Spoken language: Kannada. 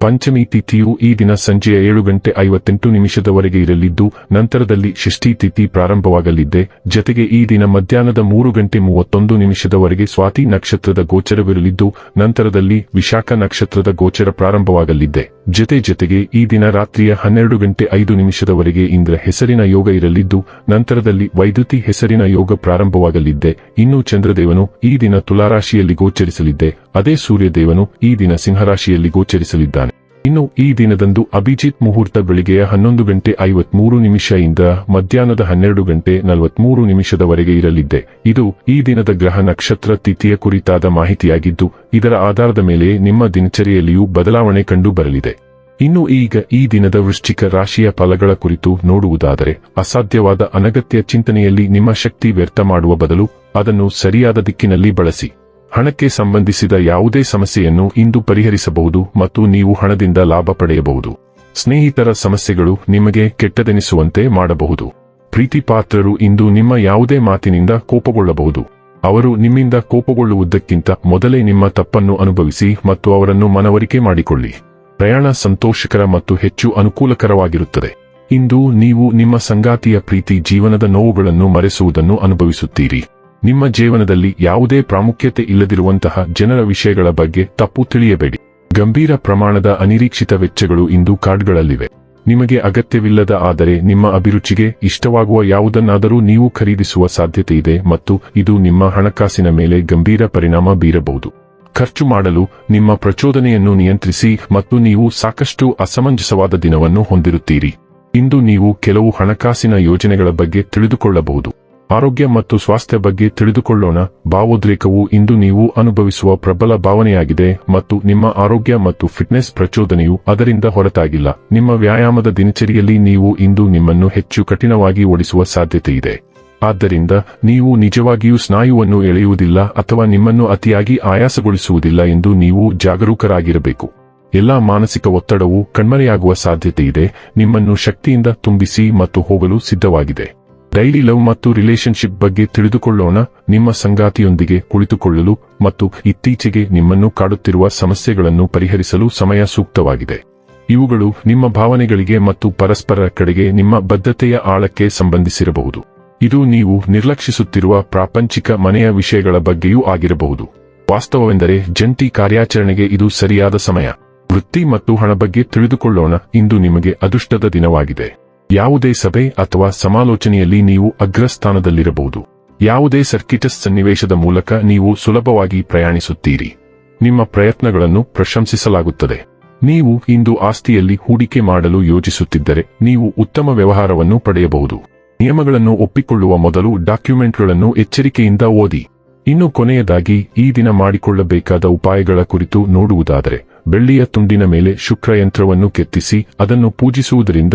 ಪಂಚಮಿ ತಿಥಿಯು ಈ ದಿನ ಸಂಜೆಯ ಏಳು ಗಂಟೆ ಐವತ್ತೆಂಟು ನಿಮಿಷದವರೆಗೆ ಇರಲಿದ್ದು, ನಂತರದಲ್ಲಿ ಷಷ್ಠಿ ತಿಥಿ ಪ್ರಾರಂಭವಾಗಲಿದ್ದೆ ಜತೆಗೆ ಈ ದಿನ ಮಧ್ಯಾಹ್ನದ ಮೂರು ಗಂಟೆ ಮೂವತ್ತೊಂದು ನಿಮಿಷದವರೆಗೆ ಸ್ವಾತಿ ನಕ್ಷತ್ರದ ಗೋಚರವಿರಲಿದ್ದು, ನಂತರದಲ್ಲಿ ವಿಶಾಖ ನಕ್ಷತ್ರದ ಗೋಚರ ಪ್ರಾರಂಭವಾಗಲಿದ್ದೆ ಜತೆ ಜತೆಗೆ ಈ ದಿನ ರಾತ್ರಿಯ ಹನ್ನೆರಡು ಗಂಟೆ ಐದು ನಿಮಿಷದವರೆಗೆ ಇಂದ್ರ ಹೆಸರಿನ ಯೋಗ ಇರಲಿದ್ದು, ನಂತರದಲ್ಲಿ ವೈದ್ಯುತಿ ಹೆಸರಿನ ಯೋಗ ಪ್ರಾರಂಭವಾಗಲಿದ್ದೆ ಇನ್ನು ಚಂದ್ರದೇವನು ಈ ದಿನ ತುಲಾರಾಶಿಯಲ್ಲಿ ಗೋಚರಿಸಲಿದ್ದೆ ಅದೇ ಸೂರ್ಯದೇವನು ಈ ದಿನ ಸಿಂಹರಾಶಿಯಲ್ಲಿ ಗೋಚರಿಸಲಿದ್ದಾನೆ. ಇನ್ನು ಈ ದಿನದಂದು ಅಭಿಜಿತ್ ಮುಹೂರ್ತ ಬೆಳಿಗ್ಗೆಯ ಹನ್ನೊಂದು ಗಂಟೆ ಐವತ್ಮೂರು ನಿಮಿಷದಿಂದ ಮಧ್ಯಾಹ್ನದ ಹನ್ನೆರಡು ಗಂಟೆ ನಲವತ್ಮೂರು ನಿಮಿಷದವರೆಗೆ ಇರಲಿದ್ದೆ ಇದು ಈ ದಿನದ ಗ್ರಹ ನಕ್ಷತ್ರ ತಿಥಿಯ ಕುರಿತಾದ ಮಾಹಿತಿಯಾಗಿದ್ದು, ಇದರ ಆಧಾರದ ಮೇಲೆ ನಿಮ್ಮ ದಿನಚರಿಯಲ್ಲಿಯೂ ಬದಲಾವಣೆ ಕಂಡು ಬರಲಿದೆ ಇನ್ನು ಈಗ ಈ ದಿನದ ವೃಶ್ಚಿಕ ರಾಶಿಯ ಫಲಗಳ ಕುರಿತು ನೋಡುವುದಾದರೆ, ಅಸಾಧ್ಯವಾದ ಅನಗತ್ಯ ಚಿಂತನೆಯಲ್ಲಿ ನಿಮ್ಮ ಶಕ್ತಿ ವ್ಯರ್ಥ ಮಾಡುವ ಬದಲು ಅದನ್ನು ಸರಿಯಾದ ದಿಕ್ಕಿನಲ್ಲಿ ಬಳಸಿ. ಹಣಕ್ಕೆ ಸಂಬಂಧಿಸಿದ ಯಾವುದೇ ಸಮಸ್ಯೆಯನ್ನು ಇಂದು ಪರಿಹರಿಸಬಹುದು ಮತ್ತು ನೀವು ಹಣದಿಂದ ಲಾಭ ಪಡೆಯಬಹುದು. ಸ್ನೇಹಿತರ ಸಮಸ್ಯೆಗಳು ನಿಮಗೆ ಕೆಟ್ಟದೆನಿಸುವಂತೆ ಮಾಡಬಹುದು. ಪ್ರೀತಿಪಾತ್ರರು ಇಂದು ನಿಮ್ಮ ಯಾವುದೇ ಮಾತಿನಿಂದ ಕೋಪಗೊಳ್ಳಬಹುದು. ಅವರು ನಿಮ್ಮಿಂದ ಕೋಪಗೊಳ್ಳುವುದಕ್ಕಿಂತ ಮೊದಲೇ ನಿಮ್ಮ ತಪ್ಪನ್ನು ಅನುಭವಿಸಿ ಮತ್ತು ಅವರನ್ನು ಮನವರಿಕೆ ಮಾಡಿಕೊಳ್ಳಿ. ಪ್ರಯಾಣ ಸಂತೋಷಕರ ಮತ್ತು ಹೆಚ್ಚು ಅನುಕೂಲಕರವಾಗಿರುತ್ತದೆ. ಇಂದು ನೀವು ನಿಮ್ಮ ಸಂಗಾತಿಯ ಪ್ರೀತಿ, ಜೀವನದ ನೋವುಗಳನ್ನು ಮರೆಸುವುದನ್ನು ಅನುಭವಿಸುತ್ತೀರಿ. ನಿಮ್ಮ ಜೀವನದಲ್ಲಿ ಯಾವುದೇ ಪ್ರಾಮುಖ್ಯತೆ ಇಲ್ಲದಿರುವಂತಹ ಜನರ ವಿಷಯಗಳ ಬಗ್ಗೆ ತಪ್ಪು ತಿಳಿಯಬೇಡಿ. ಗಂಭೀರ ಪ್ರಮಾಣದ ಅನಿರೀಕ್ಷಿತ ವೆಚ್ಚಗಳು ಇಂದು ಕಾರ್ಡ್ಗಳಲ್ಲಿವೆ. ನಿಮಗೆ ಅಗತ್ಯವಿಲ್ಲದ ಆದರೆ ನಿಮ್ಮ ಅಭಿರುಚಿಗೆ ಇಷ್ಟವಾಗುವ ಯಾವುದನ್ನಾದರೂ ನೀವು ಖರೀದಿಸುವ ಸಾಧ್ಯತೆ ಇದೆ ಮತ್ತು ಇದು ನಿಮ್ಮ ಹಣಕಾಸಿನ ಮೇಲೆ ಗಂಭೀರ ಪರಿಣಾಮ ಬೀರಬಹುದು. ಖರ್ಚು ಮಾಡಲು ನಿಮ್ಮ ಪ್ರಚೋದನೆಯನ್ನು ನಿಯಂತ್ರಿಸಿ ಮತ್ತು ನೀವು ಸಾಕಷ್ಟು ಅಸಮಂಜಸವಾದ ದಿನವನ್ನು ಹೊಂದಿರುತ್ತೀರಿ. ಇಂದು ನೀವು ಕೆಲವು ಹಣಕಾಸಿನ ಯೋಜನೆಗಳ ಬಗ್ಗೆ ತಿಳಿದುಕೊಳ್ಳಬಹುದು. ಆರೋಗ್ಯ ಮತ್ತು ಸ್ವಾಸ್ಥ್ಯ ಬಗ್ಗೆ ತಿಳಿದುಕೊಳ್ಳೋಣ. ಭಾವೋದ್ರೇಕವು ಇಂದು ನೀವು ಅನುಭವಿಸುವ ಪ್ರಬಲ ಭಾವನೆಯಾಗಿದೆ ಮತ್ತು ನಿಮ್ಮ ಆರೋಗ್ಯ ಮತ್ತು ಫಿಟ್ನೆಸ್ ಪ್ರಚೋದನೆಯು ಅದರಿಂದ ಹೊರತಾಗಿಲ್ಲ. ನಿಮ್ಮ ವ್ಯಾಯಾಮದ ದಿನಚರಿಯಲ್ಲಿ ನೀವು ಇಂದು ನಿಮ್ಮನ್ನು ಹೆಚ್ಚು ಕಠಿಣವಾಗಿ ಓಡಿಸುವ ಸಾಧ್ಯತೆಯಿದೆ. ಆದ್ದರಿಂದ ನೀವು ನಿಜವಾಗಿಯೂ ಸ್ನಾಯುವನ್ನು ಎಳೆಯುವುದಿಲ್ಲ ಅಥವಾ ನಿಮ್ಮನ್ನು ಅತಿಯಾಗಿ ಆಯಾಸಗೊಳಿಸುವುದಿಲ್ಲ ಎಂದು ನೀವು ಜಾಗರೂಕರಾಗಿರಬೇಕು. ಎಲ್ಲಾ ಮಾನಸಿಕ ಒತ್ತಡವು ಕಣ್ಮರೆಯಾಗುವ ಸಾಧ್ಯತೆಯಿದೆ. ನಿಮ್ಮನ್ನು ಶಕ್ತಿಯಿಂದ ತುಂಬಿಸಿ ಮತ್ತು ಹೋಗಲು ಸಿದ್ಧವಾಗಿದೆ. ಡೈಲಿ ಲವ್ ಮತ್ತು ರಿಲೇಶನ್ಶಿಪ್ ಬಗ್ಗೆ ತಿಳಿದುಕೊಳ್ಳೋಣ. ನಿಮ್ಮ ಸಂಗಾತಿಯೊಂದಿಗೆ ಕುಳಿತುಕೊಳ್ಳಲು ಮತ್ತು ಇತ್ತೀಚೆಗೆ ನಿಮ್ಮನ್ನು ಕಾಡುತ್ತಿರುವ ಸಮಸ್ಯೆಗಳನ್ನು ಪರಿಹರಿಸಲು ಸಮಯ ಸೂಕ್ತವಾಗಿದೆ. ಇವುಗಳು ನಿಮ್ಮ ಭಾವನೆಗಳಿಗೆ ಮತ್ತು ಪರಸ್ಪರ ಕಡೆಗೆ ನಿಮ್ಮ ಬದ್ಧತೆಯ ಆಳಕ್ಕೆ ಸಂಬಂಧಿಸಿರಬಹುದು. ಇದು ನೀವು ನಿರ್ಲಕ್ಷಿಸುತ್ತಿರುವ ಪ್ರಾಪಂಚಿಕ ಮನೆಯ ವಿಷಯಗಳ ಬಗ್ಗೆಯೂ ಆಗಿರಬಹುದು. ವಾಸ್ತವವೆಂದರೆ ಜಂಟಿ ಕಾರ್ಯಾಚರಣೆಗೆ ಇದು ಸರಿಯಾದ ಸಮಯ. ವೃತ್ತಿ ಮತ್ತು ಹಣ ಬಗ್ಗೆ ತಿಳಿದುಕೊಳ್ಳೋಣ. ಇಂದು ನಿಮಗೆ ಅದೃಷ್ಟದ ದಿನವಾಗಿದೆ. ಯಾವುದೇ ಸಭೆ ಅಥವಾ ಸಮಾಲೋಚನೆಯಲ್ಲಿ ನೀವು ಅಗ್ರಸ್ಥಾನದಲ್ಲಿರಬಹುದು. ಯಾವುದೇ ಸರ್ಕಿಟಸ್ ಸನ್ನಿವೇಶದ ಮೂಲಕ ನೀವು ಸುಲಭವಾಗಿ ಪ್ರಯಾಣಿಸುತ್ತೀರಿ. ನಿಮ್ಮ ಪ್ರಯತ್ನಗಳನ್ನು ಪ್ರಶಂಸಿಸಲಾಗುತ್ತದೆ. ನೀವು ಇಂದು ಆಸ್ತಿಯಲ್ಲಿ ಹೂಡಿಕೆ ಮಾಡಲು ಯೋಜಿಸುತ್ತಿದ್ದರೆ ನೀವು ಉತ್ತಮ ವ್ಯವಹಾರವನ್ನು ಪಡೆಯಬಹುದು. ನಿಯಮಗಳನ್ನು ಒಪ್ಪಿಕೊಳ್ಳುವ ಮೊದಲು ಡಾಕ್ಯುಮೆಂಟ್ಗಳನ್ನು ಎಚ್ಚರಿಕೆಯಿಂದ ಓದಿ. ಇನ್ನು ಕೊನೆಯದಾಗಿ, ಈ ದಿನ ಮಾಡಿಕೊಳ್ಳಬೇಕಾದ ಉಪಾಯಗಳ ಕುರಿತು ನೋಡುವುದಾದರೆ, ಬೆಳ್ಳಿಯ ತುಂಡಿನ ಮೇಲೆ ಶುಕ್ರಯಂತ್ರವನ್ನು ಕೆತ್ತಿಸಿ, ಅದನ್ನು ಪೂಜಿಸುವುದರಿಂದ